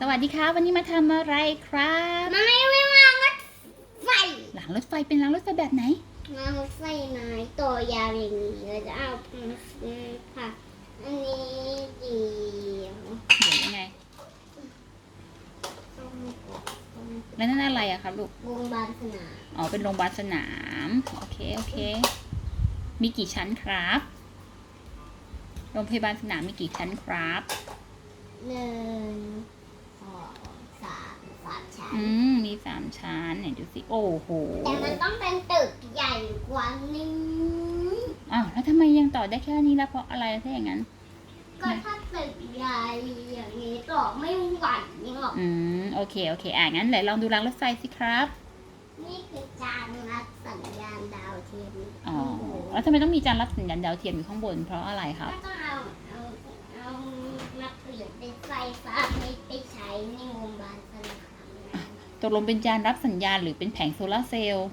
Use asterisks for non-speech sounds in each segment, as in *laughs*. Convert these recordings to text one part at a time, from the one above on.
สวัสดีครับวันนี้มาทำอะไรครับมันไม่ไม่วางรถไฟหลังรถไฟเป็นหลังรถไฟแบบไหนวางรถไฟไม้ตัวยาวอย่างนี้เราจะเอาผักอันนี้เดียวเดี๋ยวยังไงแล้วนั่นอะไรอะครับลูกวงบาลสนามอ๋อเป็นโรงพยาบาลสนามโอเคโอเค มีกี่ชั้นครับ โรงพยาบาลสนามมีกี่ชั้นครับ หนึ่งสองสามสามชั้น อืมมีสามชั้นไหนดูสิโอ้โหแต่มันต้องเป็นตึกใหญ่กว่านี้อ้าวแล้วทำไมยังต่อได้แค่นี้แล้วเพราะอะไรถ้าอย่างนั้น ก็ถ้าตึกใหญ่อย่างนี้ต่อไม่ไหวหรอกอืมโอเคโอเคอะงั้นไหนลองดูรางรถไฟสิครับ นี่คือจานรับสัญญาณดาวเทียมอ๋อแล้วทำไมต้องมีจานรับสัญญาณดาวเทียมอยู่ข้างบนเพราะอะไรครับ ก็ต้องเอาเอาเอามาเป ลี่ยนเป็นไฟฟ้าไม่ไปใช้ในโรงพยาบาลสนามตกลงเป็นจานรับสัญญาณหรือเป็นแผงโซลาร์เซลล์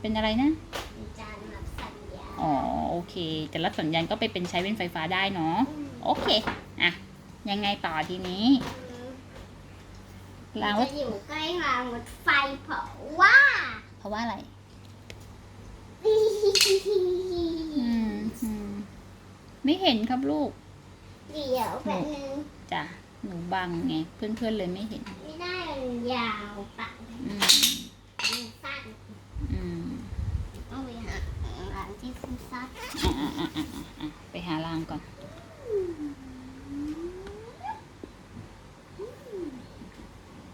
เป็นอะไรนะ เป็นจานรับสัญญาณอ๋อโอเค แต่รับสัญญาณก็ไปเป็นใช้เป็นไฟฟ้าได้เนาะโอเคอะยังไงต่อทีนี้รางรจะถอยู่ใกล้รางรถไฟเพราะว่า เพราะว่าอะไรอืมอืมไม่เห็นครับลูก เดี๋ยวแบบนึงจ้ะหนูบังไง เพื่อนๆเลยไม่เห็น ไม่ได้มันยาวปะอืมมันสั้นอืมต้องไปหาร้านที่สั้นอะอะอะอะอะอะไปหารางก่อน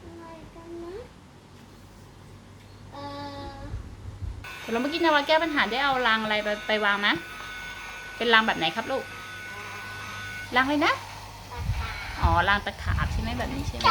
อะไรกันนะเออแล้วเมื่อกี้นาวาแก้ปัญหาได้เอารางอะไรไปไปวางไหมเป็นรางแบบไหนครับลูก ล้างเลยนะ อ๋อล้างตะขาบใช่ไหมแบบนี้ใช่ไหม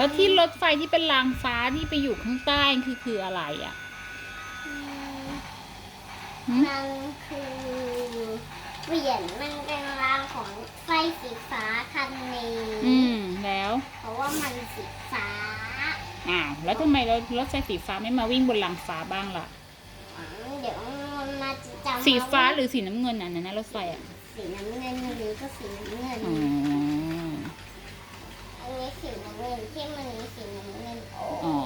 แล้วที่รถไฟที่เป็นรางฟ้าที่ไปอยู่ข้างใต้คือคืออะไรอะอืมหืมมันคือเปลี่ยนมันเป็นรางของไฟสีฟ้าคันนี้อืมแล้ว เพราะว่ามันสีฟ้าอ้าวแล้วทำไมรถรถไฟสีฟ้าไม่มาวิ่งบนรางฟ้าบ้างล่ะอืมเดี๋ยวมันมาจะจำสีฟ้าหรือสีน้ำเงินอะนั่นนะรถไฟอะสีน้ำเงินหรือก็สีน้ำเงินอ๋ออันนี้ สีน้ำเงินที่มันมีสีน้ำเงินโอ้อ๋อ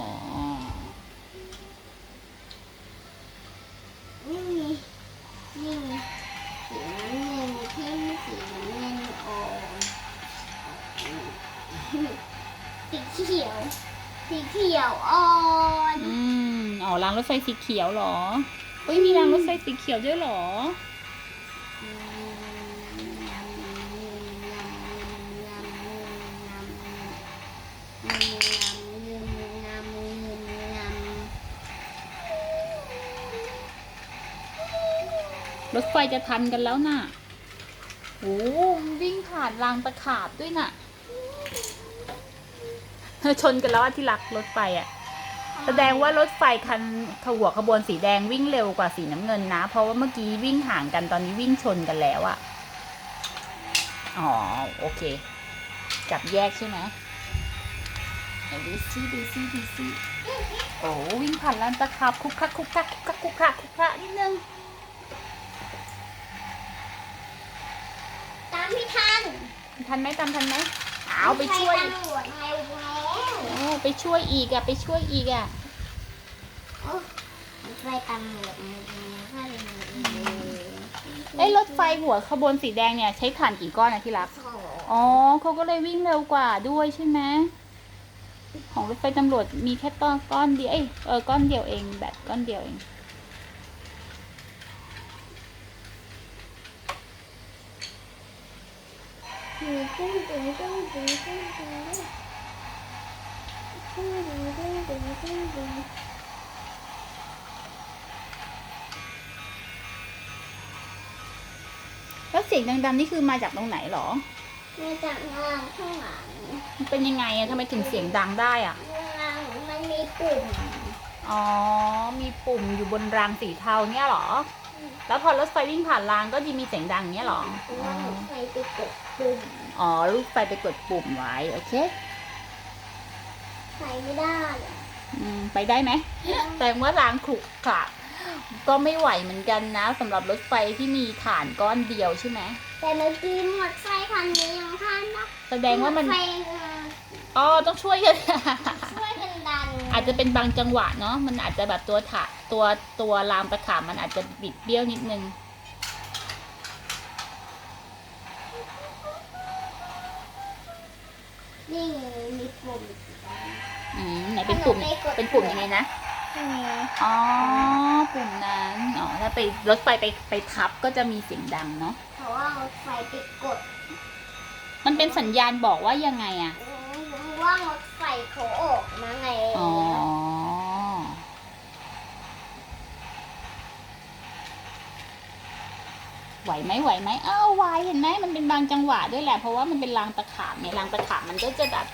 นี่มีนี่มีสีน้ำเงินที่มีสีน้ำเงินโอ้สีเขียว สีเขียวอ่อนอืมอ๋อรางรถไฟสีเขียวเหรอเฮ้ยมีรางรถไฟสีเขียวด้วยเหรอ รถไฟจะทันกันแล้วน่ะโอ้วิ่งผ่านรางตะขาบด้วยน่ะเธอชนกันแล้วอะที่รักรถไฟอะแสดงว่ารถไฟคันขบวนขบวนสีแดงวิ่งเร็วกว่าสีน้ำเงินนะ เพราะว่าเมื่อกี้วิ่งห่างกันตอนนี้วิ่งชนกันแล้วอะอ๋อโอเค จับแยกใช่ไหมไหนดูซิดูซิดูซิโอ้วิ่งผ่านลานตะขาบคุกคักคุกคักคุกคักคุกคักคุกคักนิดนึง ตามไม่ทัน ทันไหมตามทันไหมเอาไปช่วยตำรวจมาแล้วโอ้ไปช่วยอีกอะไปช่วยอีกอะโอ้รถไฟตำรวจมาแล้วไอ้ยรถไฟหัวขบวนสีแดงเนี่ยใช้ถ่านกี่ก้อนนะที่รักโอ้โหอ๋อเขาก็เลยวิ่งเร็วกว่าด้วยใช่ไหมของรถไฟตำรวจมีแค่ต้นก้อนเดียวเอ้ยเออก้อนเดียวเองแบตก้อนเดียวเอง แล้วเสียงดังๆนี่คือมาจากตรงไหนหรอ มาจากงานข้างหลังมันเป็นยังไงอะทำไมถึงเสียงดังได้อะงานมันมีปุ่ม อ๋อ มีปุ่มอยู่บนรางสีเทาเนี่ยเหรอ แล้วพอรถไฟวิ่งผ่านรางก็จะมีเสียงดังเนี้ยเหรอว่ารถไฟไปกด ปุ่ม อ๋อ ลูกไฟไปกดปุ่มไว้ โอเคใส่ไม่ได้อะอืมไปได้ไหม แต่ว่ารางขรุขระก็ไม่ไหวเหมือนกันนะสำหรับรถไฟที่มีฐานก้อนเดียวใช่ไหม แต่เมื่อกี้หมดไฟคันนี้ยังทันนะแสดงว่ามันไฟอ๋อ ต้องช่วยกัน ช่วยกันดันอาจจะเป็นบางจังหวะเนาะ มันอาจจะแบบตัวถาตัวตัวรามตะขาบมันอาจจะบิดเบี้ยวนิดนึง นี่มีปุ่มอืมไหนเป็นปุ่ม เป็นปุ่มยังไงนะอ๋อ ปุ่มนั้น อ๋อ ถ้าไปรถไฟไปไปทับก็จะมีเสียงดังเนาะ เพราะว่ารถไฟไปกด มันเป็นสัญญาณบอกว่ายังไงอะว่ารถไฟเขาออกมาไง อ๋อ ไหวไหมไหวไหมเอ้าไหวเห็นไหมมันเป็นบางจังหวะด้วยแหละ เพราะว่ามันเป็นรางตะขาบเนี่ยรางตะขาบมันก็จะแบบ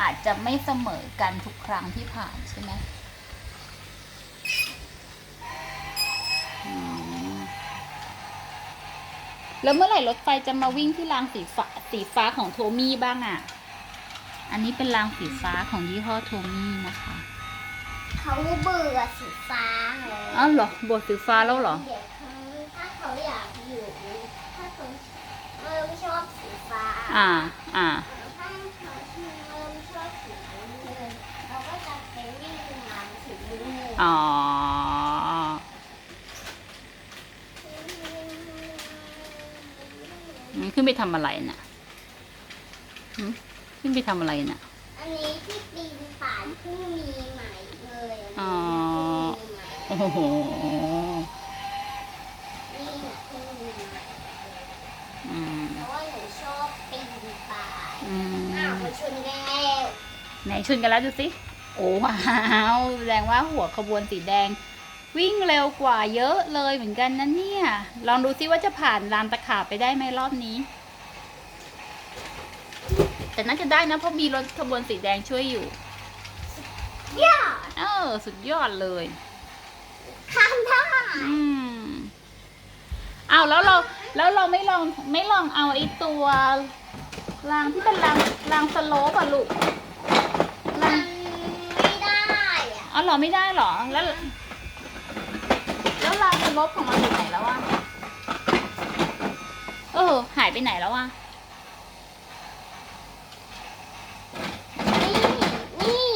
อาจจะไม่เสมอกันทุกครั้งที่ผ่านใช่ไหมอืมแล้วเมื่อไหร่รถไฟจะมาวิ่งที่รางสีฟ้าสีฟ้าของโทมี่บ้างอะ่ะ อันนี้เป็นรางสีฟ้าของยี่ห้อโทมี่นะคะ เขาเบื่อสีฟ้าไงอ้าวเหรอบทสีฟ้าแล้วเหรอ น้ำเงินอ๋อนี่ขึ้นไปทำอะไรน่ะหึขึ้นไปทำอะไรน่ะ อันนี้ที่ปีนป่ายเพิ่งมีใหม่เลย อ๋อเพิ่งมีใหม่โอ้โห นี่เพิ่งมีใหม่ อืม เพราะว่าหนูชอบปีนป่าย อืม อ้าวมาชนกันแล้ว ไห นชนกันแล้วดูสิโอ้ว้าวแสดงว่าหัวขบวนสีแดง วิ่งเร็วกว่าเยอะเลยเหมือนกันนะเนี่ย ลองดูซิว่าจะผ่านลานตะขาบไปได้ไหมรอบนี้ แต่น่าจะได้นะเพราะมีรถขบวนสีแดงช่วยอยู่ย่าเออสุดยอดเลยทำได้อืมอ้าวแล้วเราแล้วเราไม่ลองไม่ลองเอาไอ้ตัวรางที่เป็นรางรางสโลปอะลูกราง มันไม่ได้ อะอ๋อเหรอไม่ได้เหรอ แล้ว แล้วรางสโลปของมันอยู่ไหนแล้วอะเออ หายไปไหนแล้วอะนี่นี่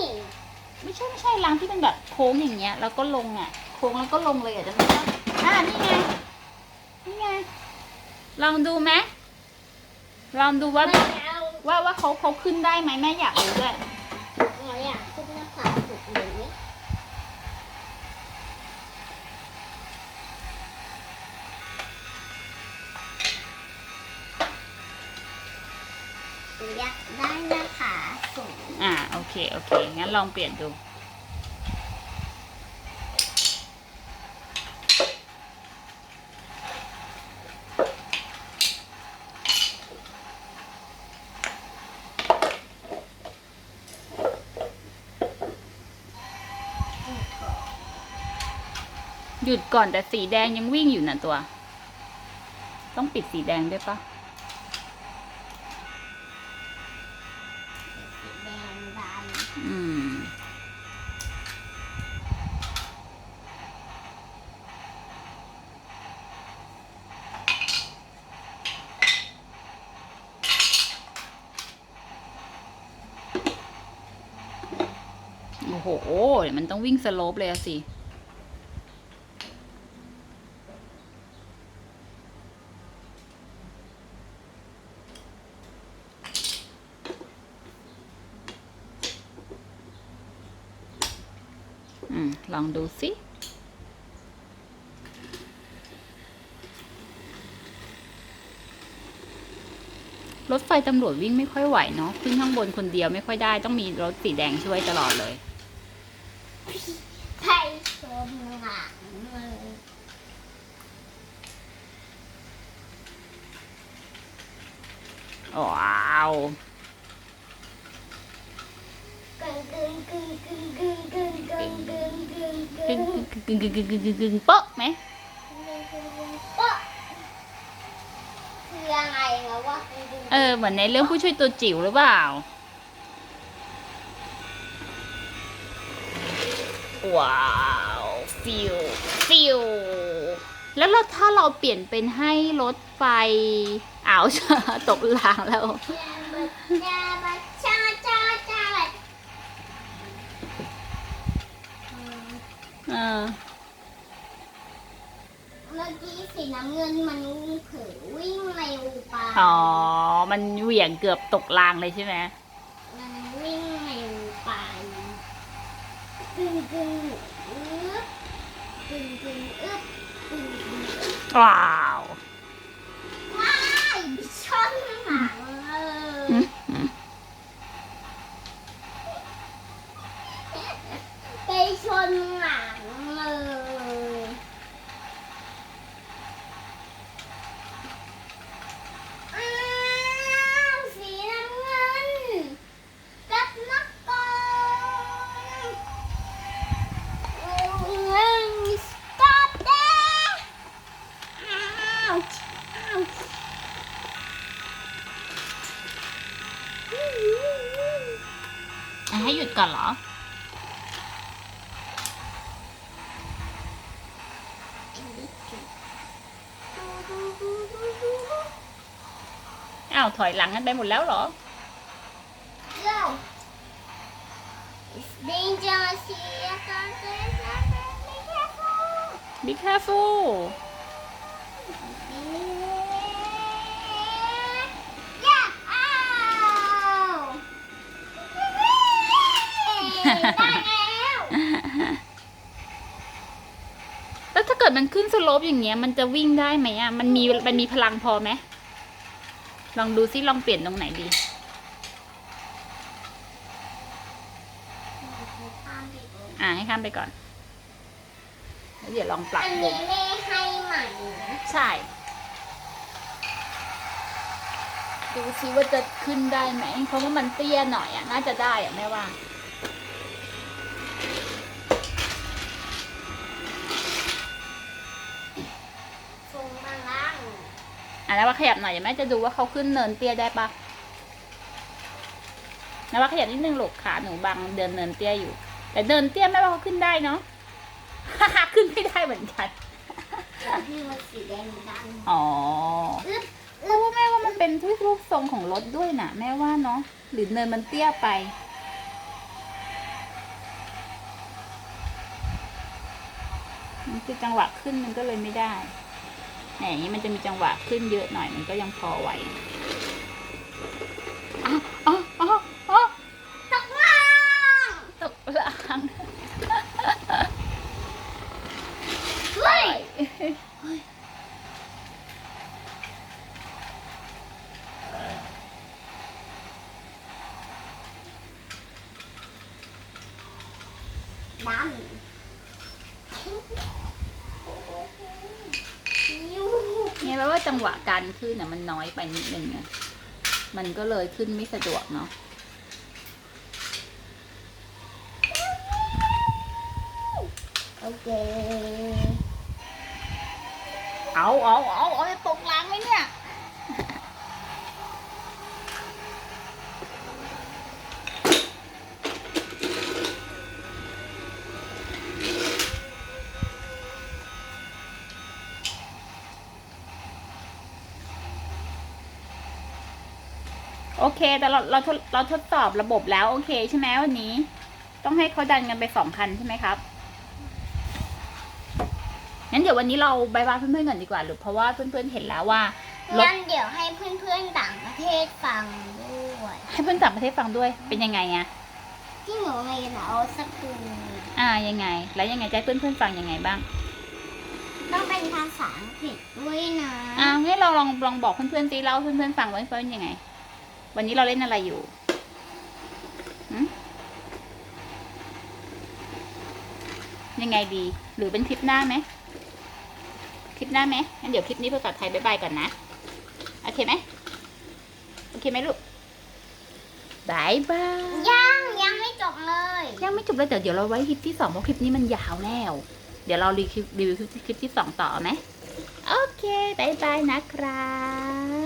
ไม่ใช่ไม่ใช่รางที่เป็นแบบโค้งอย่างเงี้ย แล้วก็ลงอะโค้งแล้วก็ลงเลยอะจะไม่ได้อ่านี่ไง นี่ไง ลองดูไหมลองดูว่า ไม่เอา ว่าว่าเขาเขาขึ้นได้ไหมแม่อยากรู้ด้วย ยากได้นะคะสูงอ่าโอเคโอเคงั้นลองเปลี่ยนดู หยุดก่อนแต่สีแดงยังวิ่งอยู่นะตัว ต้องปิดสีแดงด้วยปะ อืมโอ้โห มันต้องวิ่งสโลปเลยอะสิ ลองดูสิรถไฟตำรวจวิ่งไม่ค่อยไหวเนาะขึ้นข้างบนคนเดียวไม่ค่อยได้ ต้องมีรถสีแดงช่วยตลอดเลยำไทยชมหลังเลยว้าว กึ่กึ่งกึ่กึ่งกึ่งกึ่งวปะไหมเออเหมือนในเรื่องผู้ช่วยตัวจิ๋วหรือเปล่าว้าวฟิวฟิวแล้วถ้าเราเปลี่ยนเป็นให้รถไฟอ้าวตกหลางแล้ว ออเมื่อกี้สีน้ำเงินมันเผลอวิ่งเร็วไปอ๋อ มันเหวี่ยงเกือบตกรางเลยใช่ไหมมันวิ่งเร็วไปกึ่งกึ่งอึ๊บกึ่งกึ่งอึ๊บกึ่งกึ่งอึ๊บว้าวว้ายชนหลังเลยอืมอืมไปชนหลัง อ้าว ถอยหลังกันไปหมดแล้วเหรอ Go. It's dangerous here. Be careful. be careful Yeah. Ow. ได้แล*laughs* ้ว แล้วถ้าเ *laughs* กิดมันขึ้นสโลปอย่างเงี้ย มันจะวิ่งได้ไหมอะ มันมีมันมีพลังพอไหมลองดูซิลองเปลี่ยนตรงไหนดีอ่าให้ข้ามไปก่อนแล้วเดี๋ยวลองปรับอันวนี้งแม่ให้ใหม่นะใช่ ดูซิว่าจะขึ้นได้ไหมเพราะว่ามันเตี้ยหน่อยอะ น่าจะได้อะแม่ว่า สูงมาล่าง อะ แล้วว่าขยับหน่อยเดี๋ยวแม่จะดูว่าเขาขึ้นเนินเตี้ยได้ปะนะว่าขยับนิดนึงลูกขาหนูบังเดินเนินเตี้ยอยู่ แต่เดินเตี้ยแม่ว่าเขาขึ้นได้เนาะขึ้นไม่ได้เหมือนกันที่มันสีแดงดังอ๋ออึ๊บเพราะว่าแม่ว่ามันเป็นทุกรูปทรงของรถด้วยนะแม่ว่าเนาะหรือเนินมันเตี้ยไปมันคือจังหวะขึ้นมันก็เลยไม่ได้แหม อย่างนี้มันจะมีจังหวะขึ้นเยอะหน่อยมันก็ยังพอไหว แปลว่าจังหวะการขึ้นเนี่ยมันน้อยไปนิดนึงนะมันก็เลยขึ้นไม่สะดวกเนาะโอเค เอาเอาเอาเอาตกหลังไหมเนี่ย โอเค แต่เราเราทดเราทดสอบระบบแล้ว โอเคใช่ไหมวันนี้ ต้องให้เขาดันกันไปสองคันใช่ไหมครับงั้นเดี๋ยววันนี้เราบายบายเพื่อนๆก่อนดีกว่าหรือเพราะว่าเพื่อนๆเห็นแล้วว่ารถงั้นเดี๋ยวให้เพื่อนๆต่างประเทศฟังด้วย ให้เพื่อนต่างประเทศฟังด้วยเป็นยังไงอะที่หนูเรียนเอาสกูลอ่ายังไง แล้วยังไงจะให้เพื่อนๆฟังยังไงบ้างต้องเป็นภาษาอังกฤษด้วยนะอ่างั้นเราลองลองบอกเพื่อนๆสิเล่าให้เพื่อนๆฟังว่าเพื่อนๆยังไง วันนี้เราเล่นอะไรอยู่หืมยังไงดี หรือเป็นคลิปหน้าไหมคลิปหน้าไหมงั้นเดี๋ยวคลิปนี้ภาษาไทยบ๊ายบายก่อนนะ โอเคไหมโอเคไหมลูกบายบาย ยังยังไม่จบเลย ยังไม่จบเลยแต่เดี๋ยวเราไว้คลิปที่สองเพราะคลิปนี้มันยาวแล้ว เดี๋ยวเรารีวิวรีวิวคลิปที่สองต่อไหม โอเคบายบายนะครับ